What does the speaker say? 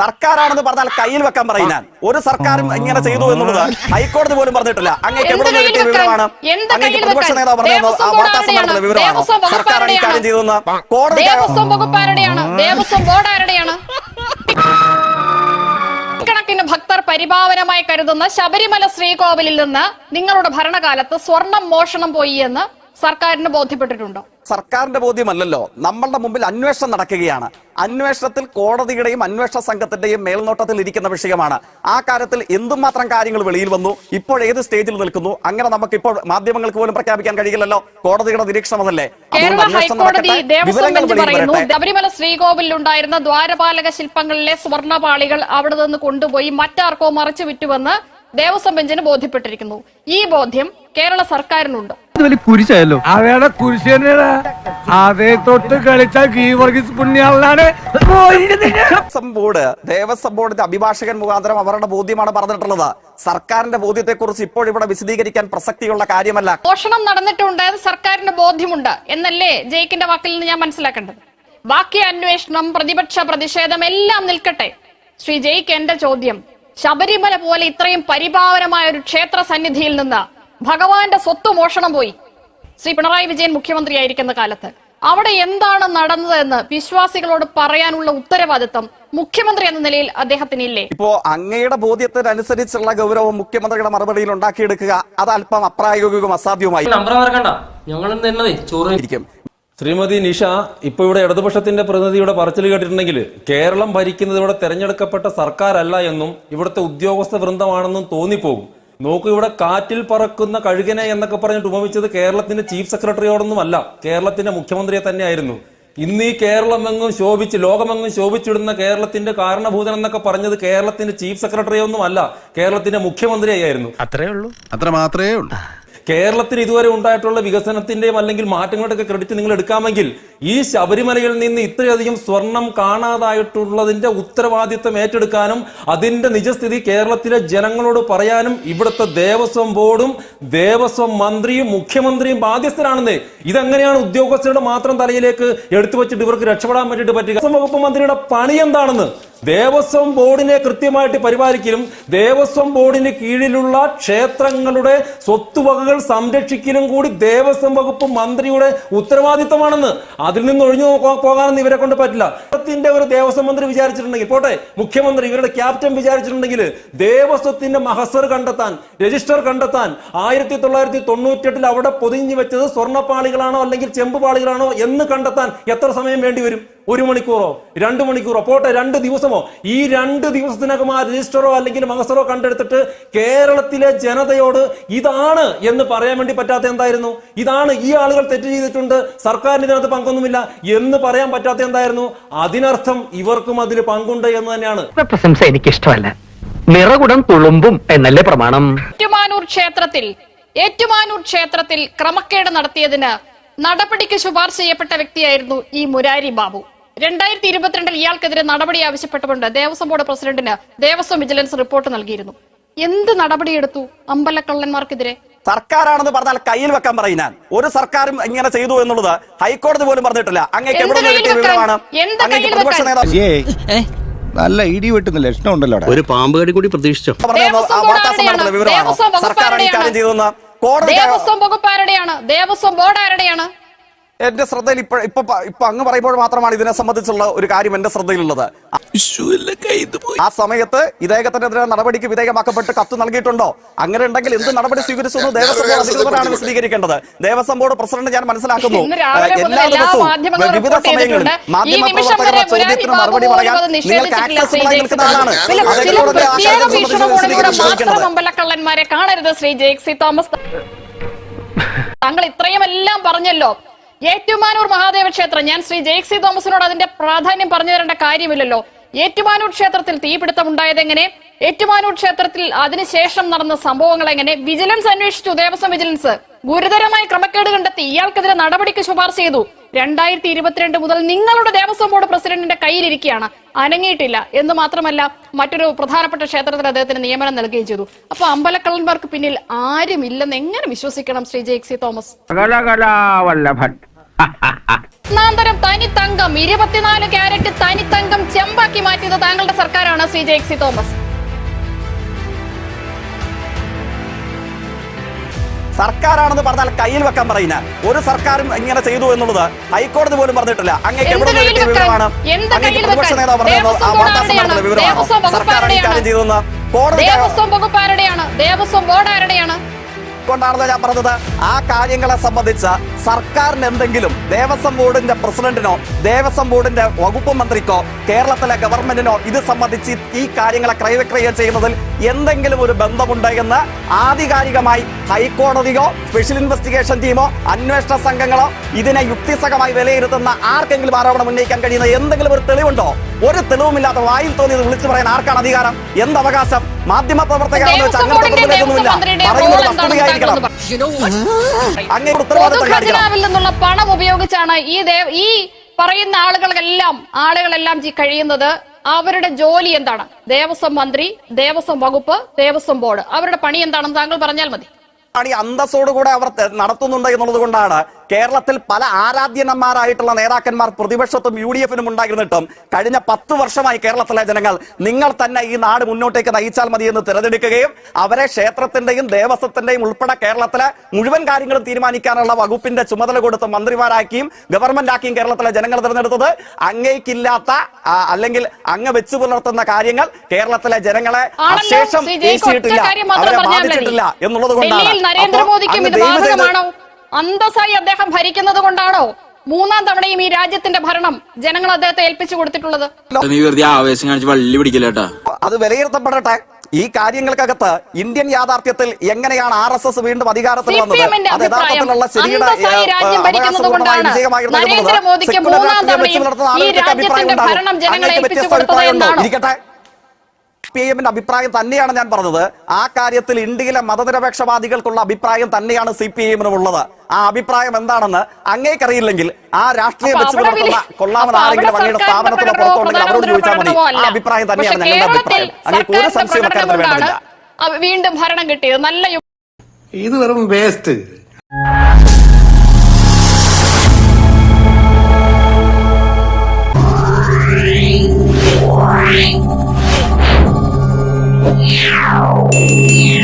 സർക്കാരാണെന്ന് പറഞ്ഞാൽ കയ്യിൽ വെക്കാൻ പറയും ഞാൻ. ഒരു സർക്കാരും ഇങ്ങനെ ചെയ്തു എന്നുള്ളത് ഹൈക്കോടതി പോലും പറഞ്ഞിട്ടില്ല. അങ്ങേക്ക് എവിടെ നിന്ന് കിട്ടിയ വിവരമാണ്? അങ്ങേക്ക് കയ്യിൽ പ്രതിപക്ഷ വെക്കാൻ? നേതാവ് പറഞ്ഞത് ദേവസ്വം ആ ബോർഡ് വാർത്താ സമ്മേളനത്തിലെ വിവരമാണ്. സർക്കാർ ഇക്കാര്യം ചെയ്തെന്ന് കോടതി ദേവസ്വം ബോർഡ് ആരുടെയാണ്? ഭക്തർ പരിഭാവനമായി കരുതുന്ന ശബരിമല ശ്രീകോവിലിൽ നിന്ന് നിങ്ങളുടെ ഭരണകാലത്ത് സ്വർണം മോഷണം പോയി എന്ന് സർക്കാരിന് ബോധ്യപ്പെട്ടിട്ടുണ്ടോ. സർക്കാരിന്റെ ബോധ്യമല്ലല്ലോ. നമ്മളുടെ മുമ്പിൽ അന്വേഷണം നടക്കുകയാണ്. അന്വേഷണത്തിൽ കോടതിയുടെയും അന്വേഷണ സംഘത്തിന്റെയും മേൽനോട്ടത്തിൽ ഇരിക്കുന്ന വിഷയമാണ്. ആ കാര്യത്തിൽ എന്തുമാത്രം കാര്യങ്ങൾ വെളിയിൽ വന്നു ഇപ്പോൾ ഏത് സ്റ്റേജിൽ നിൽക്കുന്നു അങ്ങനെ നമുക്ക് ഇപ്പോൾ മാധ്യമങ്ങൾക്ക് പോലും പ്രഖ്യാപിക്കാൻ കഴിയില്ലല്ലോ. കോടതിയുടെ നിരീക്ഷണം അതല്ലേ. ശബരിമല ശ്രീകോവിലിൽ ഉണ്ടായിരുന്ന ദ്വാരപാലക ശില്പങ്ങളിലെ സ്വർണപാളികൾ അവിടെ നിന്ന് കൊണ്ടുപോയി മറ്റാർക്കോ മറച്ചു വിറ്റുവെന്ന് ദേവസ്വം ബെഞ്ചിന് ബോധ്യപ്പെട്ടിരിക്കുന്നു. ഈ ബോധ്യം കേരള സർക്കാരിനുണ്ട്. വലിയ കുരിശായല്ലോ. അവയുടെ കുരിശ് തന്നെയാണ് അതേ തൊട്ട് കളിച്ച ഗീവർഗീസ് പുണ്യാളാണ് ദേവസ്വം ബോർഡ് ദേവസ്വം ബോർഡിന്റെ അഭിഭാഷകൻ മുഖാന്തരം അവരുടെ ബോധ്യമാണ് പറഞ്ഞിട്ടുള്ളത്. സർക്കാരിന്റെ ബോധ്യത്തെക്കുറിച്ച് ഇപ്പോൾ ഇവിടെ വിശദീകരിക്കാൻ പ്രസക്തിയുള്ള കാര്യമല്ല. പോഷണം നടന്നിട്ടുണ്ട് സർക്കാരിന്റെ ബോധ്യമുണ്ട് എന്നല്ലേ ജയിക്കിന്റെ വാക്കിൽ നിന്ന് ഞാൻ മനസ്സിലാക്കേണ്ടത്? ബാക്കി അന്വേഷണം പ്രതിപക്ഷ പ്രതിഷേധം എല്ലാം നിൽക്കട്ടെ. ശ്രീ ജയിക്ക് എന്റെ ചോദ്യം ശബരിമല പോലെ ഇത്രയും പരിപാവനമായ ഒരു ക്ഷേത്ര സന്നിധിയിൽ നിന്ന് ഭഗവാന്റെ സ്വത്ത് മോഷണം പോയി. ശ്രീ പിണറായി വിജയൻ മുഖ്യമന്ത്രിയായിരിക്കുന്ന കാലത്ത്. അവിടെ എന്താണ് നടന്നതെന്ന് വിശ്വാസികളോട് പറയാനുള്ള ഉത്തരവാദിത്വം മുഖ്യമന്ത്രി എന്ന നിലയിൽ അദ്ദേഹത്തിന് അദ്ദേഹത്തിനില്ലേ? ഇപ്പോ അങ്ങയുടെ ബോധ്യത്തിനനുസരിച്ചുള്ള ഗൗരവം മുഖ്യമന്ത്രിയുടെ മറുപടിയിൽ ഉണ്ടാക്കിയെടുക്കുക അത് അല്പം അപ്രായോഗികവും അസാധ്യവുമായി. ശ്രീമതി നിഷ ഇപ്പൊ ഇവിടെ ഇടതുപക്ഷത്തിന്റെ പ്രതിനിധിയുടെ പറച്ചിൽ കേട്ടിട്ടുണ്ടെങ്കിൽ കേരളം ഭരിക്കുന്നത് ഇവിടെ തെരഞ്ഞെടുക്കപ്പെട്ട സർക്കാരല്ല എന്നും ഇവിടുത്തെ ഉദ്യോഗസ്ഥ വൃന്ദമാണെന്നും തോന്നിപ്പോകും. നോക്കൂ ഇവിടെ കാറ്റിൽ പറക്കുന്ന കഴുകനെ എന്നൊക്കെ പറഞ്ഞിട്ട് ഉപമിച്ചത് കേരളത്തിന്റെ ചീഫ് സെക്രട്ടറിയോടൊന്നും അല്ല കേരളത്തിന്റെ മുഖ്യമന്ത്രിയെ തന്നെയായിരുന്നു. ഇന്ന് ഈ കേരളമെങ്ങും ശോഭിച്ച് ലോകമെങ്ങും ശോഭിച്ചിടുന്ന കേരളത്തിന്റെ കാരണഭൂതൻ എന്നൊക്കെ പറഞ്ഞത് കേരളത്തിന്റെ ചീഫ് സെക്രട്ടറിയൊന്നും അല്ല കേരളത്തിന്റെ മുഖ്യമന്ത്രിയായിരുന്നു. അത്രേ ഉള്ളൂ അത്ര മാത്രമേ ഉള്ളൂ. കേരളത്തിന് ഇതുവരെ ഉണ്ടായിട്ടുള്ള വികസനത്തിന്റെയും അല്ലെങ്കിൽ മാറ്റങ്ങളുടെയൊക്കെ ക്രെഡിറ്റ് നിങ്ങൾ എടുക്കാമെങ്കിൽ ഈ ശബരിമലയിൽ നിന്ന് ഇത്രയധികം സ്വർണം കാണാതായിട്ടുള്ളതിന്റെ ഉത്തരവാദിത്വം ഏറ്റെടുക്കാനും അതിന്റെ നിജസ്ഥിതി കേരളത്തിലെ ജനങ്ങളോട് പറയാനും ഇവിടുത്തെ ദേവസ്വം ബോർഡും ദേവസ്വം മന്ത്രിയും മുഖ്യമന്ത്രിയും ബാധ്യസ്ഥരാണെന്ന്. ഇതെങ്ങനെയാണ് ഉദ്യോഗസ്ഥരുടെ മാത്രം തലയിലേക്ക് എടുത്തു വെച്ചിട്ട് ഇവർക്ക് രക്ഷപ്പെടാൻ വേണ്ടിയിട്ട് പറ്റുക? ദേവസ്വം വകുപ്പ് മന്ത്രിയുടെ പണി എന്താണെന്ന്? ദേവസ്വം ബോർഡിനെ കൃത്യമായിട്ട് പരിപാലിക്കലും ദേവസ്വം ബോർഡിന് കീഴിലുള്ള ക്ഷേത്രങ്ങളുടെ സ്വത്തുവകകൾ സംരക്ഷിക്കലും കൂടി ദേവസ്വം വകുപ്പ് മന്ത്രിയുടെ ഉത്തരവാദിത്തമാണെന്ന് അതിൽ നിന്ന് ഒഴിഞ്ഞു പോകാനൊന്നും ഇവരെ കൊണ്ട് പറ്റില്ല. കേരളത്തിന്റെ ഒരു ദേവസ്വം മന്ത്രി വിചാരിച്ചിട്ടുണ്ടെങ്കിൽ പോട്ടെ മുഖ്യമന്ത്രി ഇവരുടെ ക്യാപ്റ്റൻ വിചാരിച്ചിട്ടുണ്ടെങ്കിൽ ദേവസ്വത്തിന്റെ മഹസർ കണ്ടെത്താൻ രജിസ്റ്റർ കണ്ടെത്താൻ ആയിരത്തി തൊള്ളായിരത്തി തൊണ്ണൂറ്റെട്ടിൽ അവിടെ പൊതിഞ്ഞു വെച്ചത് സ്വർണപ്പാളികളാണോ അല്ലെങ്കിൽ ചെമ്പ് പാളികളാണോ എന്ന് കണ്ടെത്താൻ എത്ര സമയം വേണ്ടി വരും? ഒരു മണിക്കൂറോ രണ്ട് മണിക്കൂറോ പോട്ടെ രണ്ട് ദിവസമോ ഈ രണ്ട് ദിവസത്തിനകം ആ രജിസ്റ്ററോ അല്ലെങ്കിൽ മഹസറോ കണ്ടെടുത്തിട്ട് കേരളത്തിലെ ജനതയോട് ഇതാണ് എന്ന് പറയാൻ വേണ്ടി പറ്റാത്ത എന്തായിരുന്നു? ഇതാണ് ഈ ആളുകൾ തെറ്റ് ചെയ്തിട്ടുണ്ട് സർക്കാരിന് ഇതിനകത്ത് പങ്കൊന്നുമില്ല എന്ന് പറയാൻ പറ്റാത്ത എന്തായിരുന്നു? അതിനർത്ഥം ഇവർക്കും അതിൽ പങ്കുണ്ട് എന്ന് തന്നെയാണ്. പ്രശംസ എനിക്കിഷ്ടമല്ല. നിറകുടം തുളുമ്പും എന്നല്ലേ പ്രമാണം? ഏറ്റുമാനൂർ ക്ഷേത്രത്തിൽ ഏറ്റുമാനൂർ ക്ഷേത്രത്തിൽ ക്രമക്കേട് നടത്തിയതിന് നടപടിക്ക് ശുപാർശ ചെയ്യപ്പെട്ട വ്യക്തിയായിരുന്നു ഈ മുരാരി ബാബു. രണ്ടായിരത്തി ഇരുപത്തിരണ്ടിൽ ഇയാൾക്കെതിരെ നടപടി ആവശ്യപ്പെട്ടുകൊണ്ട് ദേവസ്വം ബോർഡ് പ്രസിഡന്റിന് ദേവസ്വം വിജിലൻസ് റിപ്പോർട്ട് നൽകിയിരുന്നു. എന്ത് നടപടിയെടുത്തു അമ്പലക്കള്ളന്മാർക്കെതിരെ? സർക്കാരാണെന്ന് പറഞ്ഞാൽ കയ്യിൽ വെക്കാൻ പറയുന്ന ഞാൻ. ഒരു സർക്കാരും ഇങ്ങനെ ചെയ്തു എന്നുള്ളത് ഹൈക്കോടതി പോലും പറഞ്ഞിട്ടില്ല. അങ്ങേക്ക് എവിടെ കിട്ടിയ? വിവരമാണ്? അങ്ങേക്ക് പ്രതിപക്ഷ നേതാവ് നല്ല ഇടി വെട്ടുന്ന ലക്ഷണം ഉണ്ടല്ലോ ഒരു പാമ്പ് കടി കൂടി പ്രതീക്ഷിച്ചോ? വിവരമാണോ? സർക്കാരാണ് ഈ ചെയ്തതെന്ന് കോടതി ദേവസ്വം വകുപ്പ് ആരുടെയാണ്? ദേവസ്വം ബോർഡ് ആരുടെയാണ്? എന്റെ ശ്രദ്ധയിൽ ഇപ്പൊ ഇപ്പൊ ഇപ്പൊ അങ്ങ് പറയുമ്പോൾ മാത്രമാണ് ഇതിനെ സംബന്ധിച്ചുള്ള ഒരു കാര്യം എന്റെ ശ്രദ്ധയിലുള്ളത്. ആ സമയത്ത് ഇദ്ദേഹത്തിനെതിരെ നടപടിക്ക് വിധേയമാക്കപ്പെട്ട് കത്ത് നൽകിയിട്ടുണ്ടോ? അങ്ങനെ ഉണ്ടെങ്കിൽ എന്ത് നടപടി സ്വീകരിച്ചു എന്ന് ദേവസ്വം ബോർഡ് അധികൃതരാണ് വിശദീകരിക്കേണ്ടത്. ദേവസ്വം ബോർഡ് പ്രസിഡന്റ് ഞാൻ മനസ്സിലാക്കുന്നു. എല്ലാ ദിവസവും വിവിധ സമയങ്ങളിൽ മാധ്യമ പ്രവർത്തകരുടെ ചോദ്യത്തിന് മറുപടി പറയാൻ നിങ്ങൾക്ക് നിഷേധിച്ചിട്ടില്ല ആക്സസ് ശ്രീ ഉണ്ടായി നിൽക്കുന്ന ആളാണ് അമ്പലക്കള്ളന്മാരെ കാണരുത് ശ്രീ ജേക്സി തോമസ്. താങ്കൾ ഇത്രയും എല്ലാം പറഞ്ഞല്ലോ. ഏറ്റുമാനൂർ മഹാദേവ ക്ഷേത്രം. ഞാൻ ശ്രീ ജെയ്സി തോമസിനോട് അതിന്റെ പ്രാധാന്യം പറഞ്ഞു തരേണ്ട കാര്യമില്ലല്ലോ. ഏറ്റുമാനൂർ ക്ഷേത്രത്തിൽ തീപിടുത്തം ഉണ്ടായത് എങ്ങനെ ഏറ്റുമാനൂർ ക്ഷേത്രത്തിൽ അതിനുശേഷം നടന്ന സംഭവങ്ങൾ എങ്ങനെ വിജിലൻസ് അന്വേഷിച്ചു. ദേവസ്വം വിജിലൻസ് ഗുരുതരമായ ക്രമക്കേട് കണ്ടെത്തി. ഇയാൾക്കെതിരെ നടപടിക്ക് ശുപാർശ ചെയ്തു. രണ്ടായിരത്തി ഇരുപത്തിരണ്ട് മുതൽ നിങ്ങളുടെ ദേവസ്വം ബോർഡ് പ്രസിഡന്റിന്റെ കയ്യിലിരിക്കുകയാണ്. അനങ്ങിയിട്ടില്ല. എന്ന് മാത്രമല്ല മറ്റൊരു പ്രധാനപ്പെട്ട ക്ഷേത്രത്തിൽ അദ്ദേഹത്തിന് നിയമനം നൽകുകയും ചെയ്തു. അപ്പൊ അമ്പലക്കള്ളന്മാർക്ക് പിന്നിൽ ആരുമില്ലെന്ന് എങ്ങനെ വിശ്വസിക്കണം ശ്രീ ജെ സി തോമസ്? കലാകലാവല്ലഭൻ തനി തങ്കം ഇരുപത്തിനാല് ക്യാരറ്റ് തങ്കം ചെമ്പാക്കി മാറ്റിയത് താങ്കളുടെ സർക്കാരാണ് ശ്രീ ജെക്സി തോമസ്. സർക്കാരാണെന്ന് പറഞ്ഞാൽ കയ്യിൽ വെക്കാൻ പറയുന്ന ഒരു സർക്കാരും ഇങ്ങനെ ചെയ്തു എന്നുള്ളത് ഹൈക്കോടതി പോലും പറഞ്ഞിട്ടില്ല. അങ്ങേക്ക് എവിടെ നിന്ന്? വിവരമാണ്? അങ്ങേക്ക് പ്രതിപക്ഷ? നേതാവ് പറഞ്ഞത് വാർത്താ സമ്മേളനത്തിലെ വിവരമാണ്. സർക്കാരാണ് ഈ ചെയ്തതെന്ന് കോടതി ദേവസ്വം വകുപ്പ് ആരുടെയാണ് ദേവസ്വം ബോർഡ് ആരുടെയാണ്? കൊണ്ടാണെന്ന് ഞാൻ പറഞ്ഞത്. ആ കാര്യങ്ങളെ സംബന്ധിച്ച് സർക്കാരിന് എന്തെങ്കിലും ദേവസ്വം ബോർഡിന്റെ പ്രസിഡന്റിനോ ദേവസ്വം ബോർഡിന്റെ വകുപ്പ് മന്ത്രിക്കോ കേരളത്തിലെ ഗവൺമെന്റിനോ ഇത് സംബന്ധിച്ച് ഈ കാര്യങ്ങളെ ക്രയവിക്രയം ചെയ്യുന്നതിൽ എന്തെങ്കിലും ഒരു ബന്ധമുണ്ട് എന്ന് ആധികാരികമായി ഹൈക്കോടതിയോ സ്പെഷ്യൽ ഇൻവെസ്റ്റിഗേഷൻ ടീമോ അന്വേഷണ സംഘങ്ങളോ ഇതിനെ യുക്തിസഹമായി വിലയിരുത്തുന്ന ആർക്കെങ്കിലും ആരോപണം ഉന്നയിക്കാൻ കഴിയുന്ന എന്തെങ്കിലും ഒരു തെളിവുണ്ടോ? ഒരു തെളിവുമില്ലാത്ത വായിൽ തോന്നിയത് വിളിച്ചു പറയാൻ ആർക്കാണ് അധികാരം? എന്ത് അവകാശം മാധ്യമ പ്രവർത്തകരാണെന്ന് വെച്ചാൽ അങ്ങനത്തെ പറയുന്നത് വസ്തുതയായിരിക്കണം അങ്ങനെ ഉത്തരവാദിത്തം പണം ഉപയോഗിച്ചാണ് ഈ ഈ പറയുന്ന ആളുകളെല്ലാം ആളുകളെല്ലാം ജീ കഴിയുന്നത്. അവരുടെ ജോലി എന്താണ്? ദേവസ്വം മന്ത്രി ദേവസ്വം വകുപ്പ് ദേവസ്വം ബോർഡ്. അവരുടെ പണി എന്താണെന്ന് താങ്കൾ പറഞ്ഞാൽ മതി. അന്തസ്സോടുകൂടെ അവർ നടത്തുന്നുണ്ട് എന്നുള്ളത് കൊണ്ടാണ് കേരളത്തിൽ പല ആരാധ്യന്മാരായിട്ടുള്ള നേതാക്കന്മാർ പ്രതിപക്ഷത്തും യു ഡി എഫിനും ഉണ്ടായിരുന്നിട്ടും കഴിഞ്ഞ പത്ത് വർഷമായി കേരളത്തിലെ ജനങ്ങൾ നിങ്ങൾ തന്നെ ഈ നാട് മുന്നോട്ടേക്ക് നയിച്ചാൽ മതി എന്ന് തിരഞ്ഞെടുക്കുകയും അവരെ ക്ഷേത്രത്തിന്റെയും ദേവസ്വത്തിന്റെയും ഉൾപ്പെടെ കേരളത്തിലെ മുഴുവൻ കാര്യങ്ങളും തീരുമാനിക്കാനുള്ള വകുപ്പിന്റെ ചുമതല കൊടുത്ത് മന്ത്രിമാരാക്കിയും ഗവൺമെന്റ് ആക്കിയും കേരളത്തിലെ ജനങ്ങൾ തിരഞ്ഞെടുത്തത് അങ്ങേക്കില്ലാത്ത അല്ലെങ്കിൽ അങ്ങ് വെച്ചു പുലർത്തുന്ന കാര്യങ്ങൾ കേരളത്തിലെ ജനങ്ങളെ അശേഷം പേശിയിട്ടില്ല അവരെ. ബാധിച്ചിട്ടില്ല എന്നുള്ളത് കൊണ്ടാണ് അന്തസ്സായി അദ്ദേഹം ഭരിക്കുന്നത് കൊണ്ടാണോ മൂന്നാം തവണയും ഈ രാജ്യത്തിന്റെ ഭരണം ജനങ്ങൾ അദ്ദേഹത്തെ ഏൽപ്പിച്ചു കൊടുത്തിട്ടുള്ളത് നീ വെറുതെ ആവേശം കാണിച്ച് വള്ളി പിടിക്കില്ലേട്ടാ അത് വിലയിരുത്തപ്പെടട്ടെ ഈ കാര്യങ്ങൾക്കകത്ത് ഇന്ത്യൻ യാഥാർത്ഥ്യത്തിൽ എങ്ങനെയാണ് ആർ എസ് എസ് വീണ്ടും അധികാരത്തിൽ വന്നത് അത് യഥാർത്ഥത്തിലുള്ള ശരിയുടെ വിജയമായിരുന്നു എന്നുള്ളത് മൂന്നാം തവണയും ഈ അഭിപ്രായം രാജ്യത്തിന്റെ ഉണ്ടാകും. ഭരണം ജനങ്ങളെ അങ്ങേക്ക് ഏൽപ്പിച്ചു വ്യത്യസ്ത അഭിപ്രായം ഉണ്ടോ? എന്നാണോ? ഇരിക്കട്ടെ പി എമ്മിന്റെ അഭിപ്രായം തന്നെയാണ് ഞാൻ പറഞ്ഞത്. ആ കാര്യത്തിൽ ഇന്ത്യയിലെ മതനിരപേക്ഷവാദികൾക്കുള്ള അഭിപ്രായം തന്നെയാണ് സി പി ഐഎമ്മിനും ഉള്ളത് ആ അഭിപ്രായം എന്താണെന്ന് അങ്ങേക്കറിയില്ലെങ്കിൽ ആ രാഷ്ട്രീയ അപ്പൊ വെച്ച് അവിടെ പുലർത്തുന്ന വലിയ- കൊള്ളാമെന്ന് ആരെങ്കിലും അങ്ങയുടെ സ്ഥാപനത്തിന് പുറത്തുണ്ടെങ്കിൽ അവരോട് ചോദിച്ചാൽ മതി. ആ അഭിപ്രായം തന്നെയാണ് ഞങ്ങളുടെ അഭിപ്രായം. അങ്ങേക്ക് ഒരു സംശയം വേണ്ടില്ല വീണ്ടും ഭരണം കിട്ടിയത്. നല്ല യു- ഇത് വെറും വേസ്റ്റ് Yeah.